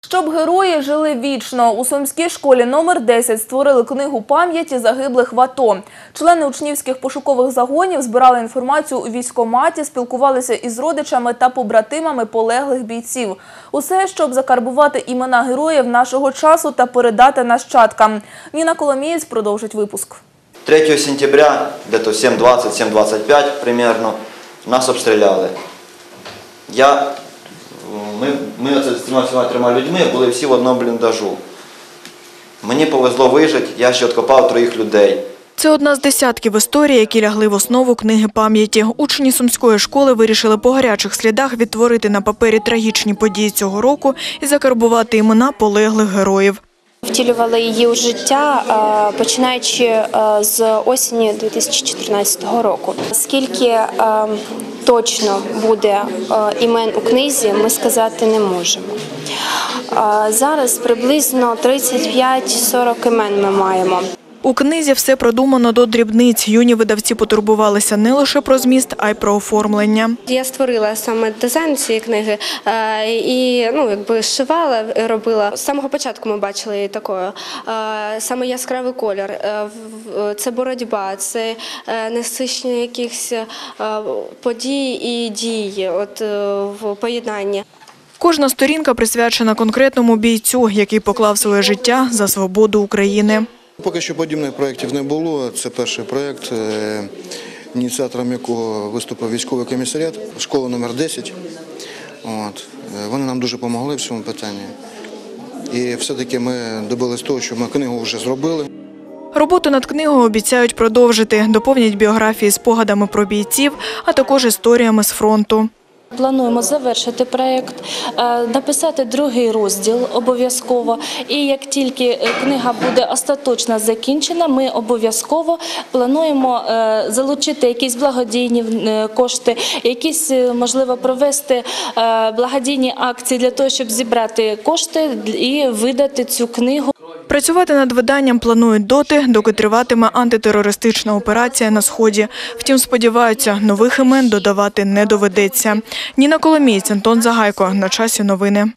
Щоб герої жили вічно, у Сумській школі номер 10 створили книгу пам'яті загиблих в АТО. Члени учнівських пошукових загонів збирали інформацію у військкоматі, спілкувалися із родичами та побратимами полеглих бійців. Усе, щоб закарбувати імена героїв нашого часу та передати нащадкам. Ніна Коломієць продовжить випуск. 3 сентября, где-то 7.20, 7.25 примерно, нас обстріляли. Я, ми, ми оце з трьома всіма трьома людьми були всі в одному бліндажу. Мені повезло вижити, я ще відкопав троїх людей. Це одна з десятків історій, які лягли в основу книги пам'яті. Учні сумської школи вирішили по гарячих слідах відтворити на папері трагічні події цього року і закарбувати імена полеглих героїв. Втілювали її у життя, починаючи з осені 2014 року. Скільки точно буде е, імен у книзі, ми сказати не можемо. Зараз приблизно 35-40 імен ми маємо. У книзі все продумано до дрібниць. Юні видавці потурбувалися не лише про зміст, а й про оформлення. Я створила саме дизайн цієї книги е, і ну, якби шивала, робила. З самого початку ми бачили її такою. Е, Саме яскравий колір. Е, Це боротьба, це насичення якихось подій і дій от, в поєднанні. Кожна сторінка присвячена конкретному бійцю, який поклав своє життя за свободу України. Поки що подібних проєктів не було. Це перший проєкт, е, ініціатором якого виступив військовий комісаріат, школа номер 10. От. Е, Вони нам дуже допомогли в цьому питанні. І все-таки ми добились того, що ми книгу вже зробили. Роботу над книгою обіцяють продовжити, доповнять біографії спогадами про бійців, а також історіями з фронту. Плануємо завершити проєкт, е, написати другий розділ обов'язково. І як тільки е, книга буде остаточно закінчена, ми обов'язково плануємо е, залучити якісь благодійні кошти, якісь можливо провести благодійні акції для того, щоб зібрати кошти і видати цю книгу. Працювати над виданням планують доти, доки триватиме антитерористична операція на сході. Втім, сподіваються, нових імен додавати не доведеться. Ніна Коломієць, Антон Загайко. На часі новини.